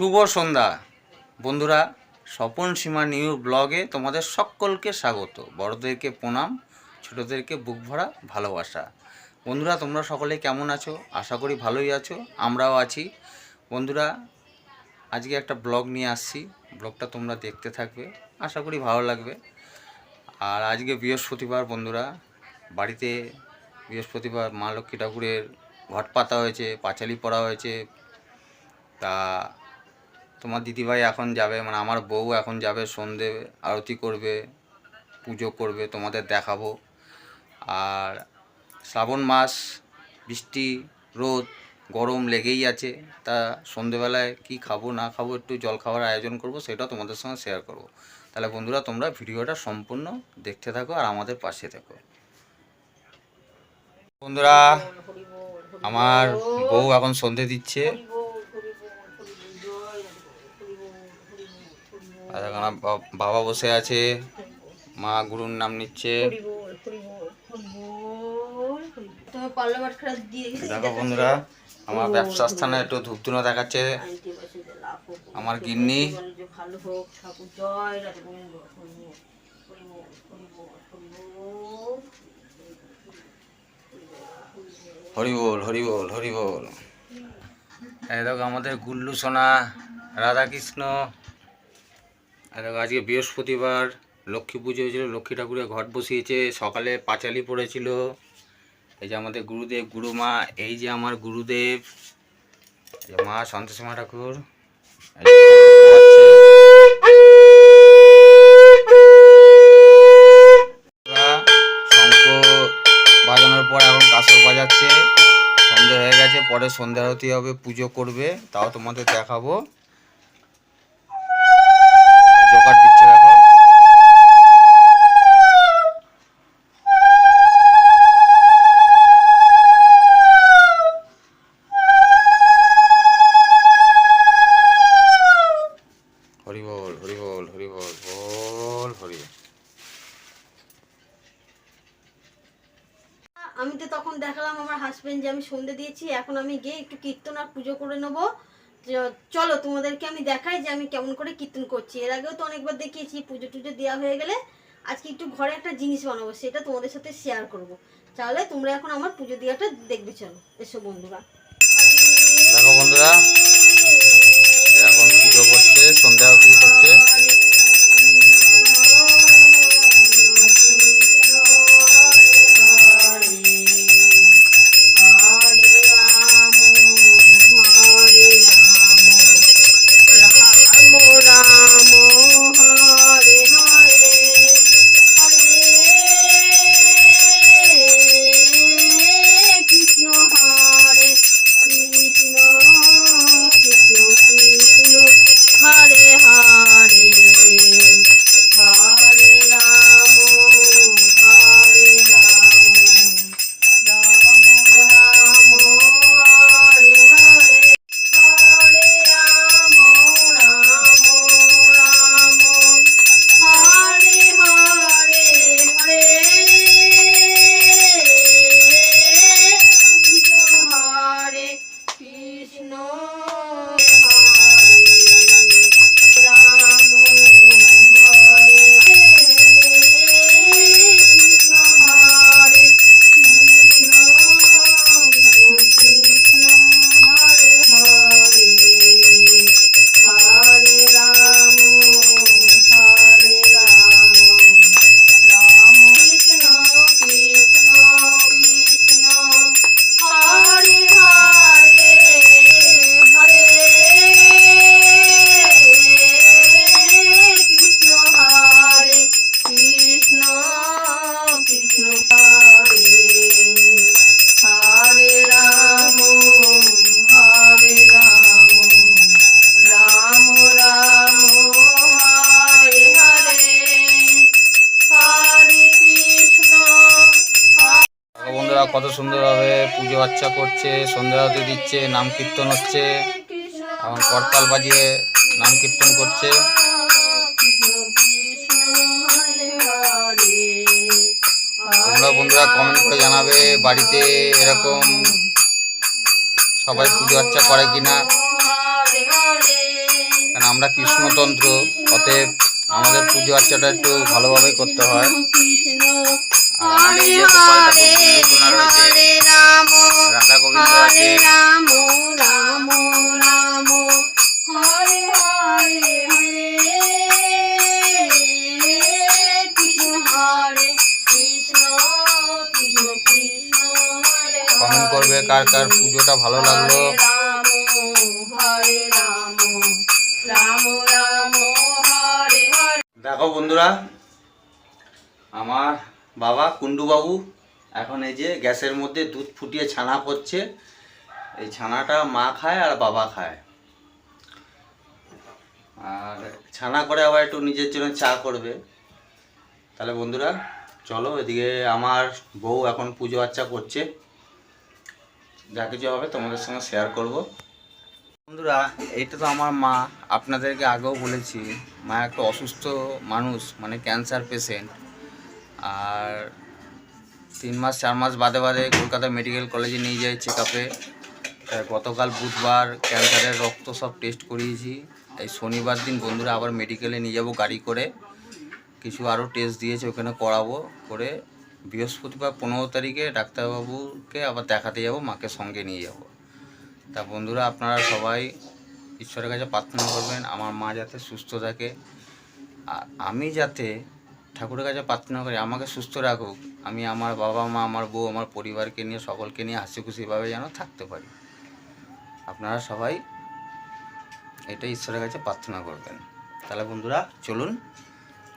শুভ সন্ধ্যা। বন্ধুরা, স্বপন সীমা নিউ ব্লগে তোমাদের সকলকে স্বাগত। বড়দেরকে প্রণাম, ছোটদেরকে বুক ভরা ভালোবাসা। বন্ধুরা, তোমরা সকলে কেমন আছো? আশা করি ভালোই আছো, আমরাও আছি। বন্ধুরা, আজকে একটা ব্লগ নিয়ে আসছি। ব্লগটা তোমরা দেখতে থাকবে, আশা করি ভালো লাগবে। আর আজকে বৃহস্পতিবার বন্ধুরা, বাড়িতে বৃহস্পতিবার মা লক্ষ্মী ঠাকুরের ঘট পাতা হয়েছে, পাঁচালি পড়া হয়েছে। তা তোমার দিদিভাই এখন যাবে মানে আমার বউ এখন যাবে, সন্ধে আরতি করবে, পুজো করবে, তোমাদের দেখাবো। আর শ্রাবণ মাস, বৃষ্টি, রোদ, গরম লেগেই আছে। তা সন্ধেবেলায় কি খাব, না খাব, একটু জল খাওয়ার আয়োজন করব সেটা তোমাদের সঙ্গে শেয়ার করব। তাহলে বন্ধুরা, তোমরা ভিডিওটা সম্পূর্ণ দেখতে থাকো আর আমাদের পাশে থাকো। বন্ধুরা, আমার বউ এখন সন্ধে দিচ্ছে। আর বাবা বসে আছে। মা গুরুর নাম নিচ্ছে। দেখো বন্ধুরা আমার ব্যবসা স্থানে একটু ধূপধুনো দেখাচ্ছে। আমার গিন্নি। জীবনে যে ভালো হোক ঠাকুর জয় রাধে গোবিন্দ হরি বল, হরি বল, হরি বল, হরি বল। হরি বল হরি বল হরি বল। এই দেখো আমাদের গুল্লু সোনা রাধাকৃষ্ণ। দেখো, আজকে বৃহস্পতিবার লক্ষ্মী পুজো হয়েছিল, লক্ষ্মী ঠাকুরের ঘট বসিয়েছে, সকালে পাঁচালি পড়েছিল। এই যে আমাদের গুরুদেব, গুরুমা, এই যে আমার গুরুদেব, এই যে মা ঠাকুর বাজানোর পর এখন কাসর বাজাচ্ছে। সন্ধে হয়ে গেছে, পরে সন্ধ্যা আরতি হবে, পুজো করবে, তাও তোমাদের দেখাবো। যে আমি সন্ধে দিয়েছি, এখন আমি গিয়ে একটু কীর্তন আর পুজো করে নেব। চলো তোমাদেরকে আমি দেখাই যে আমি কেমন করে কীর্তন করছি। এর আগেও তো অনেকবার দেখিয়েছি, পুজো টুজো দেওয়া হয়ে গেলে আজকে একটু ঘরে একটা জিনিস বানাবো, সেটা তোমাদের সাথে শেয়ার করব। তাহলে তোমরা এখন আমার পুজো দেওয়াটা দেখবে, চলো। এসো বন্ধুরা। দেখো বন্ধুরা এখন পুজো করছে, সন্ধ্যা আচ্চা করছে, সন্ধ্যা আরতি দিচ্ছে, নাম কীর্তন হচ্ছে এবং করতাল বাজিয়ে নাম কীর্তন করছে। তোমরা বন্ধুরা কমেন্ট করে জানাবে বাড়িতে এরকম সবাই পুজো আচ্চা করে কিনা। হরে আমরা কৃষ্ণতন্ত্র, অতএব আমাদের পুজো আর্চাটা একটু ভালোভাবেই করতে হয়। হরে হরে। হরে রাম হরে রাম রাম রাম হরে হরে হরে। কৃষ্ণ হরে কৃষ্ণ কৃষ্ণ কৃষ্ণ হরে কমেন্ট করবে কার কার পুজোটা ভালো লাগল। হরে রাম রাম রাম রাম হরে হরে। দেখো বন্ধুরা আমার বাবা কুন্ডু বাবু এখন এই যে গ্যাসের মধ্যে দুধ ফুটিয়ে ছানা করছে এই ছানাটা মা খায় আর বাবা খায়। আর ছানা করে আবার একটু নিজের জন্য চা করবে। তাহলে বন্ধুরা, চলো এদিকে আমার বউ এখন পুজো আর্চা করছে। যা কিছু হবে তোমাদের সঙ্গে শেয়ার করব। বন্ধুরা, এইটা তো আমার মা। আপনাদেরকে আগেও বলেছি, মা একটা অসুস্থ মানুষ মানে ক্যান্সার পেশেন্ট আর তিন মাস, চার মাস বাদে বাদে কলকাতা মেডিকেল কলেজে নিয়ে যাই চেক আপে গতকাল বুধবার ক্যান্সারের রক্ত সব টেস্ট করিয়েছি। এই শনিবার দিন বন্ধুরা আবার মেডিকেলে নিয়ে যাব গাড়ি করে। কিছু আরও টেস্ট দিয়েছে, ওখানে করাবো করে। বৃহস্পতিবার পনেরো তারিখে ডাক্তারবাবুকে আবার দেখাতে যাব, মাকে সঙ্গে নিয়ে যাব। তা বন্ধুরা আপনারা সবাই ঈশ্বরের কাছে প্রার্থনা করবেন, আমার মা যাতে সুস্থ থাকে। আর আমি যাতে ঠাকুরের কাছে প্রার্থনা করি আমাকে সুস্থ রাখুক। আমি আমার বাবা মা আমার বউ আমার পরিবারকে নিয়ে সকলকে নিয়ে হাসি খুশিভাবে যেন থাকতে পারি। আপনারা সবাই এটা ঈশ্বরের কাছে প্রার্থনা করবেন। তাহলে বন্ধুরা চলুন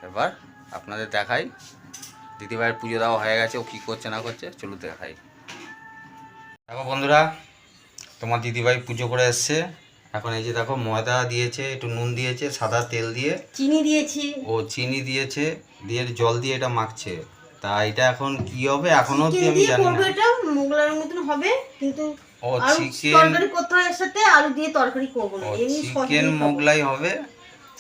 এবার আপনাদের দেখাই। দিদিভাইয়ের পুজো দেওয়া হয়ে গেছে ও কী করছে না করছে চলুন দেখাই। দেখো বন্ধুরা তোমার দিদিভাই পুজো করে এসছে। এখন এই যে দেখো ময়দা দিয়েছে একটু নুন দিয়েছে সাদা তেল দিয়ে। চিনি দিয়েছি। ও চিনি দিয়েছে। দিয়ে জল দিয়ে এটা মাখছে। তা এটা এখন কি হবে? এখনও কি আমি জানি না। এটা মোগলার মতন হবে কিন্তু ও চিকেন তরকারি করতে হয় এর সাথে আলু দিয়ে তরকারি করব না। এমনি চিকেন মোগলাই হবে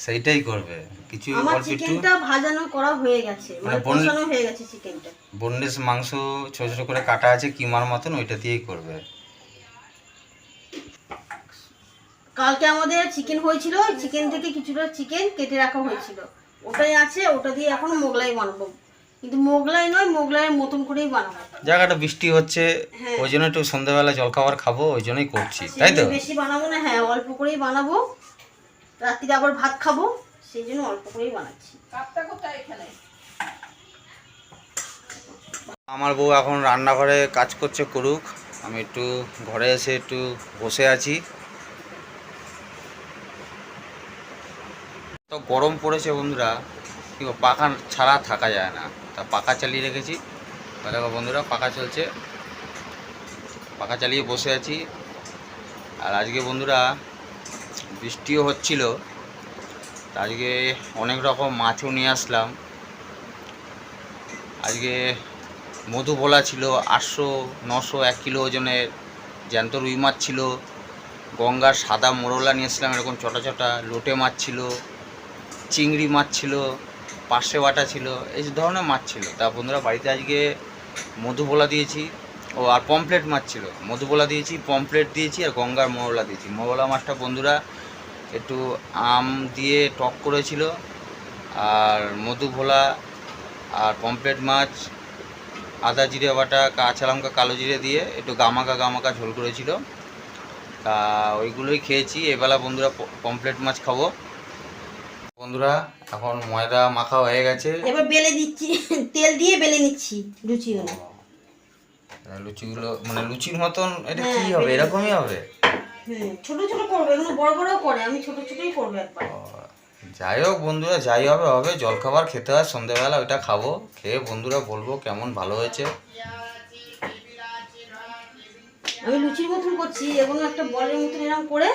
সেইটাই করবে। কিছু আমার অল্প একটু চিকেনটা ভাজানো করা হয়ে গেছে মানে মানে হয়ে গেছে চিকেনটা। বনলেস মাংস ছোট ছোট করে কাটা আছে কিমার মতন ওইটা দিয়েই করবে। কালকে আমাদের চিকেন হয়েছিল চিকেন থেকে কিছুটা চিকেন কেটে রাখা হয়েছিল। ওটাই আছে ওটা দিয়ে এখন মোগলাই বানাবো। কিন্তু মোগলাই নয় মোগলাইয়ের মতন করেই বানাবো। জায়গাটা বৃষ্টি হচ্ছে হ্যাঁ। ওই জন্য একটু সন্ধ্যাবেলা জলখাবার খাব ওই জন্যই করছি তাই তো? বেশি বানাবো না হ্যাঁ অল্প করেই বানাবো। রাত্রিতে আবার ভাত খাব সেই জন্য অল্প করেই বানাচ্ছি। কাপটা কোথায় এখানে? আমার বউ এখন রান্নাঘরে কাজ করছে করুক আমি একটু ঘরে এসে একটু বসে আছি। তো গরম পড়েছে বন্ধুরা। কি পাখা ছাড়া থাকা যায় না। তা পাখা চালিয়ে রেখেছি। দেখো বন্ধুরা, পাখা চলছে। পাখা চালিয়ে বসে আছি। আর আজকে বন্ধুরা বৃষ্টিও হচ্ছিল। আজকে অনেক রকম মাছও নিয়ে আসলাম। আজকে মধু ভোলা ছিল আটশো, নশো, এক কিলো ওজনের। জ্যান্ত রুই মাছ ছিল। গঙ্গার সাদা মোরলা নিয়ে আসলাম এরকম ছোটা ছোটা লোটে মাছ ছিল। চিংড়ি মাছ ছিল পার্শে বাটা ছিল, এই ধরনের মাছ ছিল। তা বন্ধুরা, বাড়িতে আজকে মধু ভোলা দিয়েছি। ও, আর পমপ্লেট মাছ ছিল। মধু ভোলা দিয়েছি পমপ্লেট দিয়েছি আর গঙ্গার মোরলা দিয়েছি। মোরলা মাছটা বন্ধুরা একটু আম দিয়ে টক করেছিল। আর মধু ভোলা, আর পমপ্লেট মাছ, আদা জিরে বাটা, কাঁচা লঙ্কা, কালো জিরে দিয়ে একটু গামাকা গামাকা ঝোল করেছিল। তা ওইগুলোই খেয়েছি। এবেলা বন্ধুরা পমপ্লেট মাছ খাব। বন্ধুরা এখন ময়দা মাখা হয়ে গেছে। এবার বেলে দিচ্ছি তেল দিয়ে বেলে নিচ্ছি লুচিগুলো। লুচিগুলো মানে লুচির মতন এটা কি হ্যাঁ, হবে? এরকমই হবে? হুম ছোট ছোট করব এগুলো বড় বড়ও করে আমি ছোট ছোটই করব একবার। যাই হোক বন্ধুরা যাই হবে হবে। জলখাবার খেতে হয় সন্ধেবেলা ওইটা খাব। খেয়ে বন্ধুরা বলব কেমন ভালো হয়েছে। আমি লুচির মতন করছি এগুলো একটা বলের মতন এরকম করে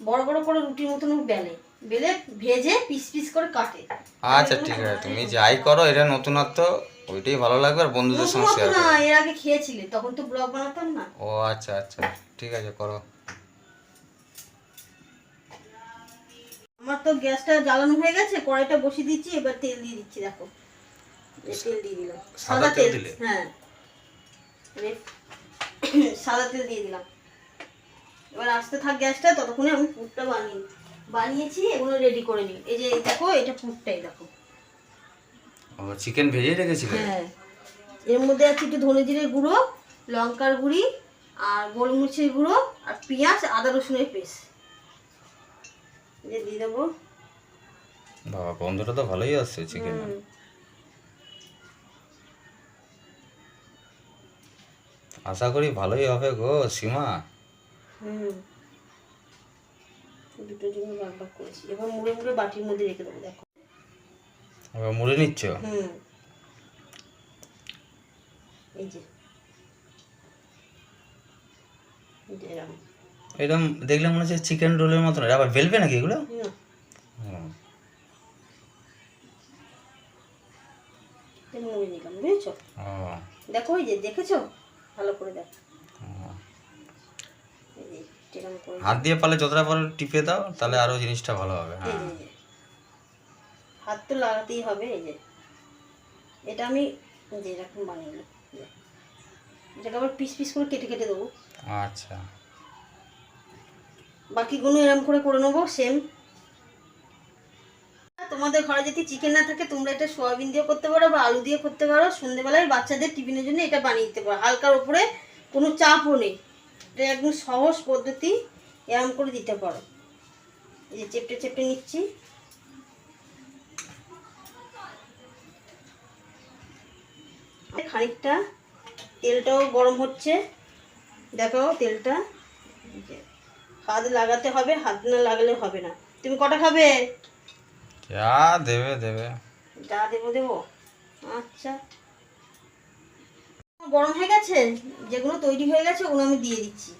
বড় বড় করে রুটির মতন বেলে। বেলে ভেজে পিস পিস করে কাটে। আচ্ছা ঠিক আছে তুমি যাই করো এটা নতুনত্ব ওইটাই ভালো লাগবে আর বন্ধুদের সঙ্গে শেয়ার না এর আগে খেয়েছিলে তখন তো ব্লগ বানাতাম না। ও আচ্ছা আচ্ছা ঠিক আছে করো। আমার তো গ্যাসটা জ্বালানো হয়ে গেছে কড়াইটা বসিয়ে দিচ্ছি এবার তেল দিয়ে দিচ্ছি দেখো। তেল দিয়ে দিলাম। সাদা তেল দিলে? হ্যাঁ। সাদা তেল দিয়ে দিলাম। এবার আসতে থাক গ্যাসটা ততক্ষণে আমি পুরটা বানিয়ে। বানিয়েছি এগুলো রেডি করে নিই। এই যে দেখো এটা পুরটাই দেখো। ও চিকেন ভেজে রেখেছিলে? হ্যাঁ। এর মধ্যে আছে একটু ধনে জিরের গুঁড়ো লঙ্কার গুঁড়ি আর গোলমরিচের গুঁড়ো আর পেঁয়াজ আদা রসুনের পেস্ট। যে দিয়ে দেবো। বাবা বন্ধুটা তো ভালোই আসছে চিকেন আশা করি ভালোই হবে গো সীমা। হুম। দুটোর জন্য ভাগ ভাগ করেছি। এবার মুড়ে মুড়ে বাটির মধ্যে রেখে দেবো দেখো। এবার মুড়ে নিচ্ছ? হুম। এই যে। এরকম এরকম দেখলে মনে হচ্ছে চিকেন রোলের মতন আবার বেলবে নাকি এগুলো? দেখো ওই যে দেখেছ? ভালো করে দেখো। হাত দিয়ে পালে যতটা পারো টিপে দাও তাহলে আরও জিনিসটা ভালো হবে হ্যাঁ। হাত তো লাগাতেই হবে এই যে। এটা আমি এই যে এরকম বানিয়ে এটাকে আবার পিস পিস করে কেটে কেটে দেবো। আচ্ছা। বাকিগুলো এরকম করে করে নেব সেম তোমাদের ঘরে যদি চিকেন না থাকে তোমরা এটা সয়াবিন দিয়ে করতে পারো বা আলু দিয়ে করতে পারো। সন্ধ্যেবেলায় বাচ্চাদের টিফিনের জন্য এটা বানিয়ে দিতে পারো। হালকার উপরে কোনো চাপও নেই। এটা একদম সহজ পদ্ধতি এরকম করে দিতে পারো। এই যে চেপটে চেপটে নিচ্ছি। খানিকটা তেলটাও গরম হচ্ছে। দেখো তেলটা। হাত লাগাতে হবে হাত না লাগালে হবে না। তুমি কটা খাবে? যা দেবে দেবে। যা দেবো দেবো। আচ্ছা। গরম হয়ে গেছে, যেগুলো তৈরি হয়ে গেছে ওগুলো আমি দিয়ে দিচ্ছি।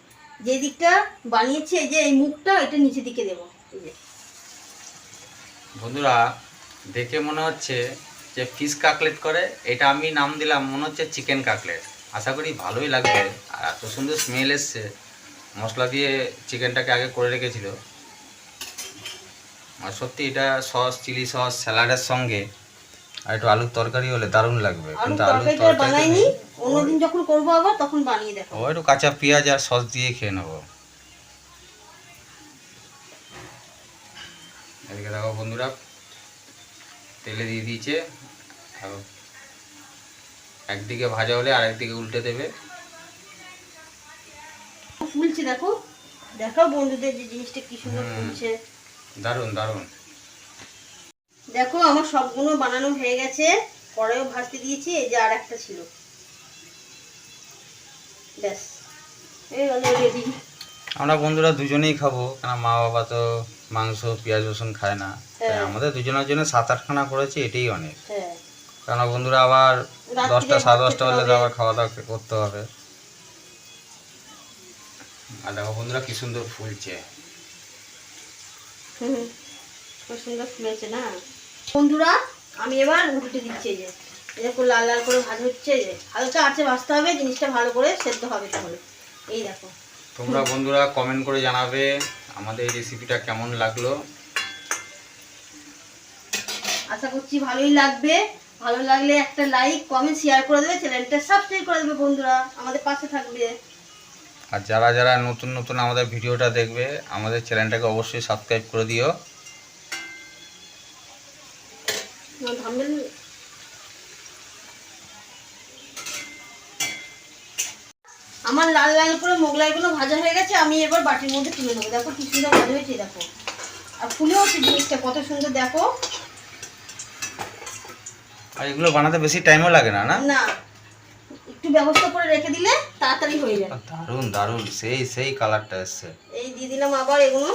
যে দিকটা বানিয়েছি, যে এই মুখটা, এটা নিচে দিকে দেবো। বন্ধুরা, দেখে মনে হচ্ছে যে ফিশ কাকলেট করে, এটা আমি নাম দিলাম, মনে হচ্ছে চিকেন কাকলেট। আশা করি ভালোই লাগবে, আর এত সুন্দর স্মেল এসছে। মশলা দিয়ে চিকেনটাকে আগে করে রেখেছিল। আর সত্যি এটা সস চিলি সস স্যালাডের সঙ্গে আর একটু আলুর তরকারি হলে দারুণ লাগবে কিন্তু আলুর তরকারি বানাইনি অন্যদিন যখন করব আবার তখন বানিয়ে দেখো ও একটু কাঁচা পেঁয়াজ আর সস দিয়ে খেয়ে নেব। এদিকে দেখো বন্ধুরা তেলে দিয়ে দিয়েছে আর একদিকে ভাজা হলে আর একদিকে উল্টে দেবে। ফুলছে দেখো। দেখাও বন্ধুদের যে জিনিসটা কি সুন্দর। ফুলছে। দারুণ দারুণ। দেখো আমার সবগুলো বানানো হয়ে গেছে। কড়াইও ভাজতে দিয়েছি এই যে আর একটা ছিল। ব্যাস। এই গেল রেডি আমরা বন্ধুরা দুজনেই খাব কেন মা বাবা তো মাংস পেঁয়াজ রসুন খায় না। তাই হ্যাঁ। আমাদের দুজনের জন্য সাত আটখানা করেছি এটাই অনেক। হ্যাঁ। কেন বন্ধুরা আবার দশটা সাড়ে দশটা হলে আবার খাওয়া দাওয়া করতে হবে। আর দেখো বন্ধুরা কি সুন্দর ফুলছে। হুম, খুব সুন্দর ফুলেছে না? বন্ধুরা আমি এবার উল্টে দিচ্ছি যে। এরকম লাল লাল করে ভাজা হচ্ছে যে। হালকা আছে ভাজতে হবে জিনিসটা ভালো করে সেদ্ধ হবে তাহলে। এই দেখো। তোমরা বন্ধুরা কমেন্ট করে জানাবে আমাদের এই রেসিপিটা কেমন লাগল। আশা করছি ভালোই লাগবে। ভালো লাগলে একটা লাইক কমেন্ট শেয়ার করে দেবে। চ্যানেলটা সাবস্ক্রাইব করে দেবে বন্ধুরা। আমাদের পাশে থাকবে। আর যারা যারা নতুন নতুন আমাদের ভিডিওটা দেখবে আমাদের চ্যানেলটাকে অবশ্যই সাবস্ক্রাইব করে দিও। থামবেন আমার লাল লাল করে মোগলাইগুলো ভাজা হয়ে গেছে আমি এবার বাটির মধ্যে তুলে নেব। দেখো কি সুন্দর ভাজা হয়েছে দেখো। আর ফুলেও হচ্ছে জিনিসটা কত সুন্দর দেখো। আর এগুলো বানাতে বেশি টাইমও লাগে না না? না একটু ব্যবস্থা করে রেখে দিলে তাড়াতাড়ি হয়ে যাবে দারুণ দারুণ সেই সেই কালারটা এসছে। এই দিয়ে দিলাম আবার এগুলো।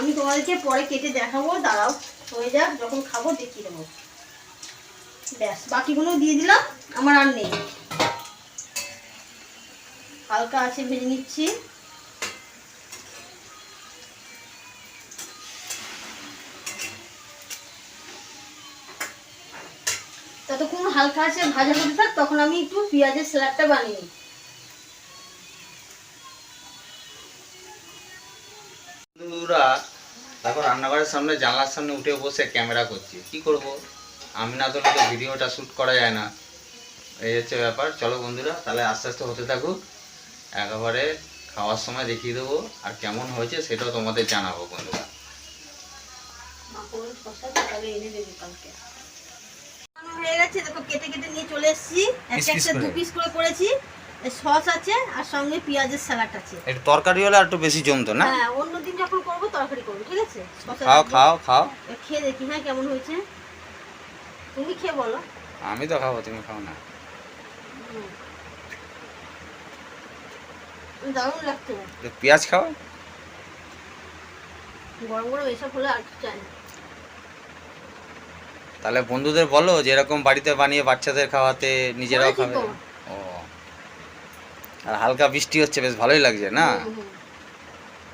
আমি তোমাদেরকে পরে কেটে দেখাবো, দাঁড়াও, হয়ে যাক, যখন খাব দেখিয়ে দেবো। ব্যাস, বাকিগুলো দিয়ে দিলাম, আমার আর নেই। হালকা আছে, ভেজে নিচ্ছি। ততক্ষণ হালকা আছে, ভাজা হতে থাক, তখন আমি একটু পেঁয়াজের স্যালাডটা বানিয়ে নিই। রান্নাঘরের সামনে জানলার সামনে উঠে বসে ক্যামেরা করছি। কি করব? আমি না ধরলে তো ভিডিওটা শ্যুট করা যায় না। এই হচ্ছে ব্যাপার। চলো বন্ধুরা তাহলে আস্তে আস্তে হতে থাকুক। একেবারে খাওয়ার সময় দেখিয়ে দেবো আর কেমন হয়েছে সেটাও তোমাদের জানাব বন্ধুরা। হয়ে গেছে দেখো কেটে কেটে নিয়ে চলে এসেছি। পিস একটা দু পিস করে করেছি। সস আছে আর সঙ্গে পেঁয়াজের স্যালাড আছে। একটু তরকারি হলে আর একটু বেশি জমতো না? হ্যাঁ অন্যদিন যখন করব তরকারি করব ঠিক আছে? খাও খাও খাও। খেয়ে দেখি হ্যাঁ কেমন হয়েছে? তুমি খেয়ে বলো। আমি তো খাব তুমি খাও না। দারুণ লাগছে। পেঁয়াজ খাও? গরম গরম এসব হলে আর চাই না। তাহলে বন্ধুদের বলো যে এরকম বাড়িতে বানিয়ে বাচ্চাদের খাওয়াতে নিজেরাও খাবে। আর হালকা বৃষ্টি হচ্ছে বেশ ভালোই লাগছে না।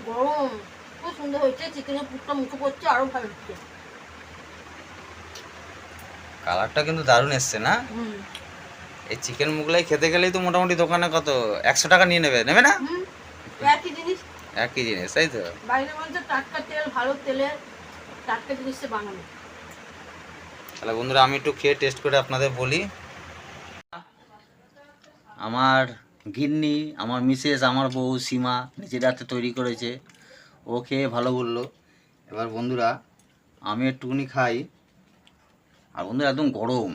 গরম খুব সুন্দর হয়েছে চিকেনের পুরটা মুখে পড়ছে আরও ভালো হচ্ছে। কালারটা কিন্তু দারুণ এসছে না? এই চিকেন মুগলাই খেতে গেলেই তো মোটামুটি দোকানে কত একশো টাকা নিয়ে নেবে নেবে না? একই জিনিস। একই জিনিস তাই তো? বাইরে বলতে টাটকা তেল ভালো তেলে টাটকা জিনিসে বানানো তাহলে বন্ধুরা আমি একটু খেয়ে টেস্ট করে আপনাদের বলি। আমার গিন্নি আমার মিসেস আমার বউ সীমা নিজের হাতে তৈরি করেছে। ও খেয়ে ভালো বলল এবার বন্ধুরা আমি একটুকুনি খাই। আর বন্ধুরা একদম গরম।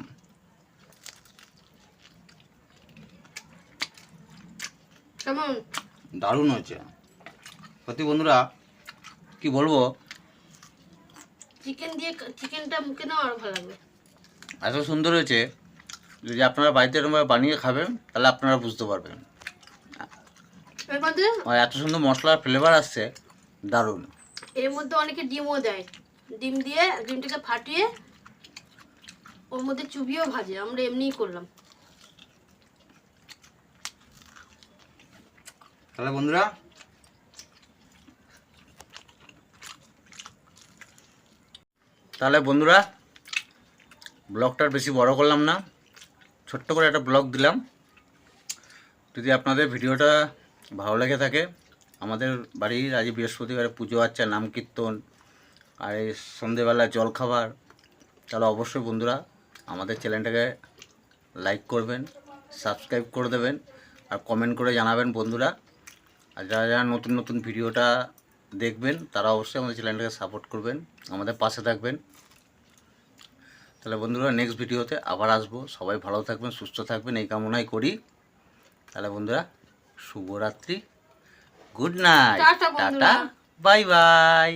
কেমন? দারুণ হয়েছে। সত্যি বন্ধুরা কি বলব? চিকেন দিয়ে চিকেনটা মুখে নাও আরও ভালো লাগবে। এত সুন্দর হয়েছে। যদি আপনারা বাড়িতে এরকম বানিয়ে খাবেন তাহলে আপনারা বুঝতে পারবেন। এর মধ্যে? আর এত সুন্দর মশলার ফ্লেভার আসছে দারুণ। এর মধ্যে অনেকে ডিমও দেয়। ডিম দিয়ে ডিমটাকে ফাটিয়ে ওর মধ্যে চুবিও ভাজে। আমরা এমনিই করলাম। তাহলে বন্ধুরা তাহলে বন্ধুরা ব্লগটার বেশি বড় করলাম না। ছোট্ট করে একটা ব্লগ দিলাম। যদি আপনাদের ভিডিওটা ভালো লেগে থাকে, আমাদের বাড়ির আজ বৃহস্পতিবারে পুজো আচ্ছা নাম কীর্তন, আর এই সন্ধেবেলা জলখাবার তাহলে অবশ্যই বন্ধুরা আমাদের চ্যানেলটাকে লাইক করবেন, সাবস্ক্রাইব করে দেবেন, আর কমেন্ট করে জানাবেন বন্ধুরা। আর যারা যারা নতুন নতুন ভিডিওটা দেখবেন, তারা অবশ্যই আমাদের চ্যানেলটাকে সাপোর্ট করবেন, আমাদের পাশে থাকবেন। তাহলে বন্ধুরা নেক্সট ভিডিওতে আবার আসব। সবাই ভালো থাকবেন সুস্থ থাকবেন এই কামনাই করি। তাহলে বন্ধুরা শুভরাত্রি good night ta-ta ta-ta bye bye